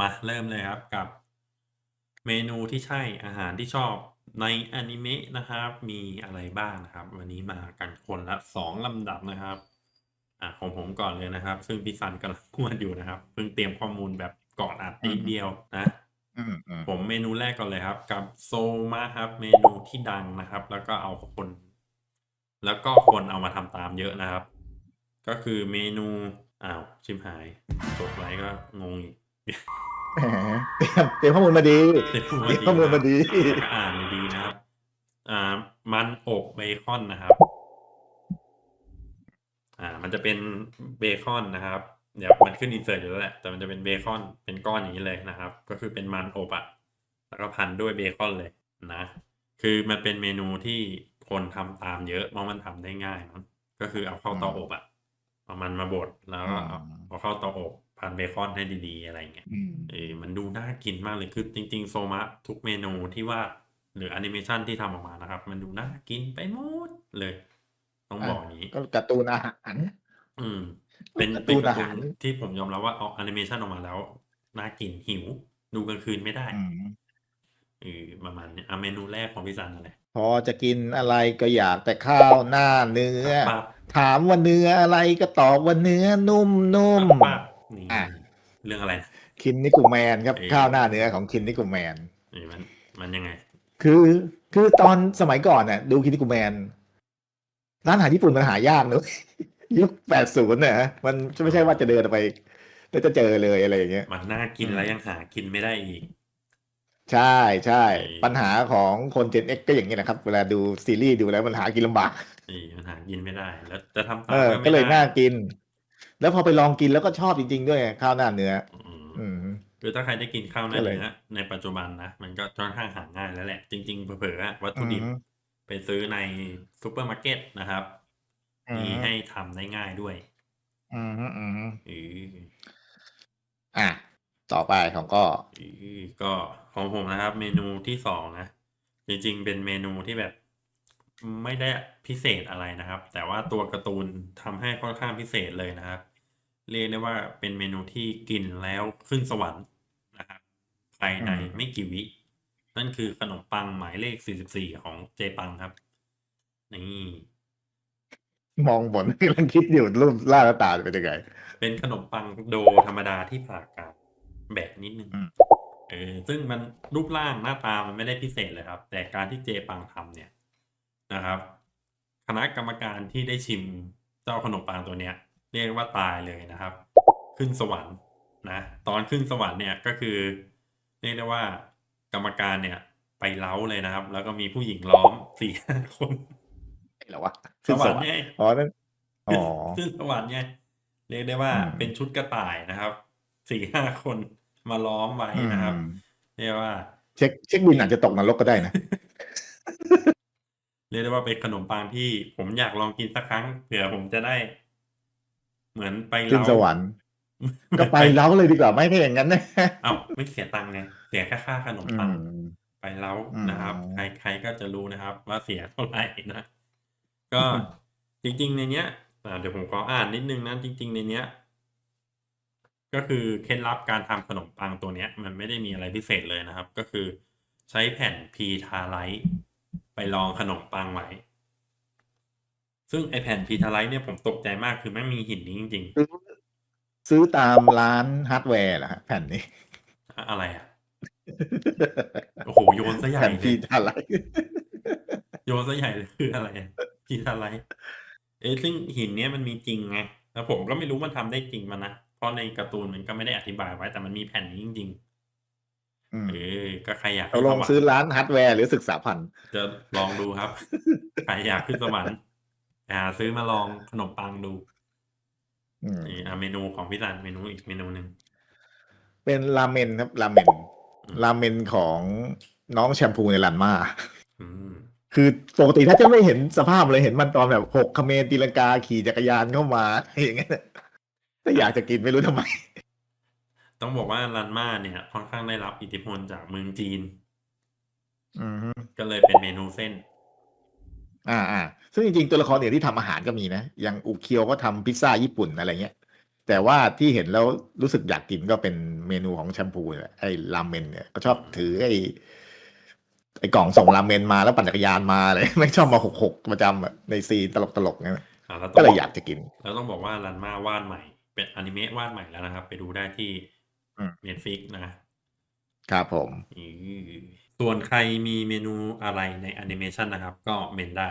มาเริ่มเลยครับกับเมนูที่ใช่อาหารที่ชอบในอนิเมะนะครับ มีอะไรบ้างนะครับ วันนี้มากันคนละสองลำดับนะครับอะของผมก่อนเลยนะครับ ซึ่งพี่ซันกำลังพูดอยู่นะครับ เพิ่งเตรียมข้อมูลแบบก่อนอัดนิดเดียวนะอืมอืมผมเมนูแรกก่อนเลยครับ กับโซมาครับ เมนูที่ดังนะครับ แล้วก็เอาคน แล้วก็คนเอามาทำตามเยอะนะครับ ก็คือเมนูอ้าวชิมหายจบไว้ก็งงอีก แหมเตรียมเตรียมข้อมูลมาดี เตรียมเตรียมข้อมูลมาดีนะครับอ่านดีๆนะครับ อ่า มันอบเบคอนนะครับ อ่า มันจะเป็นเบคอนนะครับ เดี๋ยวมันขึ้นอินเสิร์ตอยู่แล้วแหละ แต่มันจะเป็นเบคอน เป็นก้อนอย่างนี้เลยนะครับ ก็คือเป็นมันอบอะแล้วก็พันด้วยเบคอนเลยนะ คือมันเป็นเมนูที่คนทำตามเยอะเพราะมันทำได้ง่ายมั้งก็คือเอาเข้าเตาอบอะเอามันมาบดแล้วก็เอาอืมเอาเข้าเตาอบ พันเบคอนให้ดีๆอะไรอย่างเงี้ยอืมเออมันดูน่ากินมากเลยคือจริง ๆ โซมะทุกเมนูที่วาดหรือแอนิเมชันที่ทำออกมานะครับ มันดูน่ากินไปหมดเลย ต้องบอกอย่างนี้ก็การ์ตูนอาหารอืม เป็นการ์ตูเป็นนการ์ตูอาหารนที่ผมยอมรับว่าเอาแอนิเมชันออกมาแล้วน่ากินหิว ดูกลางคืนไม่ได้อืมเออประมาณนี้อะเมนูแรกของพี่ซันอะไรพอจะกินอะไรก็อยากแต่ข้าวหน้าเนื้อปั๊บถามว่าเนื้ออะไรก็ตอบว่าเนื้อนุ่มนุ่มปั๊บ นี่อะ เรื่องอะไรนะคินนิกุแมนครับเอ้ยข้าวหน้าเนื้อของคินนิกุแมนเออมันมันยังไง คือคือตอนสมัยก่อนน่ะ ดูคินนิกุแมน ร้านอาหารญี่ปุ่นมันหายากเนอะยุคแปดศูนย์เนี่ยมันไม่ใช่ว่าจะเดินไปแล้วจะเจอเลยอะไรอย่างเงี้ย มันน่ากินอืมแล้วยังหากินไม่ได้อีก ใช่ใช่เอ้ยปัญหาของคน Gen X ก็อย่างนี้แหละครับ เวลาดูซีรีส์ดูแล้วมันหากินลำบากเออมันหากินไม่ได้ แล้วจะทำตาเอมอก็ก็ไม่เลยได้น่ากิน แล้วพอไปลองกินแล้วก็ชอบจริง ๆ ด้วยข้าวหน้าเนื้อ อืมอืมคือถ้าใครได้กินข้าวหน้าก็เลยเนื้อในปัจจุบันนะมันก็ค่อนข้างหาง่ายแล้วแหละ จริง ๆ เผลอๆอะวัตถุดิบอืมไปซื้อในซูเปอร์มาร์เก็ตนะครับอืมมีให้ทำได้ง่ายด้วย อืมอืมเอออะต่อไปของก็เออก็ของผมนะครับ เมนูที่สองนะจริงๆเป็นเมนูที่แบบ ไม่ได้พิเศษอะไรนะครับ แต่ว่าตัวการ์ตูนทำให้ค่อนข้างพิเศษเลยนะครับ เรียกได้ว่าเป็นเมนูที่กินแล้วขึ้นสวรรค์นะครับภายในอืมไม่กี่วิ นั่นคือขนมปังหมายเลข 44 ของเจปังครับ นี่ มองบน กำลังคิดอยู่รูปร่างหน้าตาจะเป็นยังไงเป็นขนมปังโดธรรมดาที่ผ่ากาบแบะนิดนึง อืมเออซึ่งมันรูปร่างหน้าตามันไม่ได้พิเศษเลยครับ แต่การที่เจปังทำเนี่ย นะครับ คณะกรรมการที่ได้ชิมเจ้าขนมปังตัวเนี้ย เรียกว่าตายเลยนะครับ ขึ้นสวรรค์นะตอนขึ้นสวรรค์เนี่ยก็คือเรียกได้ว่ากรรมการเนี่ย ไปเล้าเลยนะครับ แล้วก็มีผู้หญิงล้อมสี่ห้าคนเหรอวะสวรรค์ไงอ๋อนั่นอ๋อขึ้นสวรรค์ไงเรียกได้ว่าอืมเป็นชุดกระต่ายนะครับสี่ห้าคนมาล้อมไว้นะครับอืมเรียกว่า เช็คเช็คบินอาจจะตกนรกก็ได้นะ เรียกได้ว่าเป็นขนมปังที่ผมอยากลองกินสักครั้งเผื่อผมจะได้ เหมือนไปขึ้นเล้าสวรรค์ ก็ไปเล้าเลยดีกว่าไม่ถ้าอย่างนั้นนะเอ้าไม่เสียตังค์ไงเสียแค่ค่าขนมอืปังมไปเล้าอืมนะครับใครใครก็จะรู้นะครับ ว่าเสียเท่าไหร่นะ ก็จริง ๆ ในเนี้ยอ่าเดี๋ยวผมขออ่านนิดนึงนะจริง ๆ ในเนี้ย ก็คือเคล็ดลับการทำขนมปังตัวเนี้ย มันไม่ได้มีอะไรพิเศษเลยนะครับ ก็คือใช้แผ่นพีทาไลท์ ไปรองขนมปังไว้ ซึ่งไอแผ่นพีทาไลท์เนี่ยผมตกใจมากคือแม่งมีหินนี้จริงซื้อซื้อตามร้านฮาร์ดแวร์เหรอฮะแผ่นนี้ๆอะอะไรอะ โอ้โห โยนซะใหญ่แผ่นเลพียอะไรโยนซะใหญ่เลยคืออะไรอะพีทาไลท์เอ้ยซึ่งหินเนี้ยมันมีจริงไงแล้วผมก็ไม่รู้มันทำได้จริงมันนะ เพราะในการ์ตูนมันก็ไม่ได้อธิบายไว้แต่มันมีแผ่นนี้จริงอืมๆ เออก็ใครอยากเราขึ้นลสองวรรซื้อค์ร้านฮาร์ดแวร์หรือศึกษาพันธ์จะลองดูครับ ใครอยากขึ้นสวรรค์หาซื้อมาลองขนมปังดูอืมนี่อะเมนูของพี่ซันเมนูอีกเมนูหนึ่งเป็นราเมนครับราเมนอืมราเมนของน้องแชมพูในรันมาอืมคือปกติถ้าจะไม่เห็นสภาพเลยเห็นมันตอนแบบหกคเมนตีลังกาขี่จักรยานเข้ามาอย่างเงี้ยถ้าอยากจะกินไม่รู้ทำไม ต้องบอกว่ารันมาเนี่ยค่อนข้างได้รับอิทธิพลจากเมืองจีนอืมก็เลยเป็นเมนูเส้น อ่าอ่าซึ่งจริงๆตัวละครอื่นที่ทำอาหารก็มีนะ อย่างอุเคียวก็ทำพิซซ่าญี่ปุ่นอะไรเงี้ย แต่ว่าที่เห็นแล้วรู้สึกอยากกินก็เป็นเมนูของแชมพูเนี่ยไอ้รามเมนเนี่ยก็ชอบถือไอ้ไอ้กล่องส่งรามเมนมาแล้วปั่นจักรยานมาเลยไม่ชอบมาหกหกประจำอะในซีนตลกตลกๆเนี่ยอ่าแล้วต้ก็องเลบยอกอยากจะกิน แล้วต้องบอกว่ารันมาวาดใหม่ เป็นอนิเมะวาดใหม่แล้วนะครับ ไปดูได้ที่ อืมเน็ตฟิกนะครับผมอือส่วนใครมีเมนูอะไรในแอนิเมชันนะครับ ก็เมนได้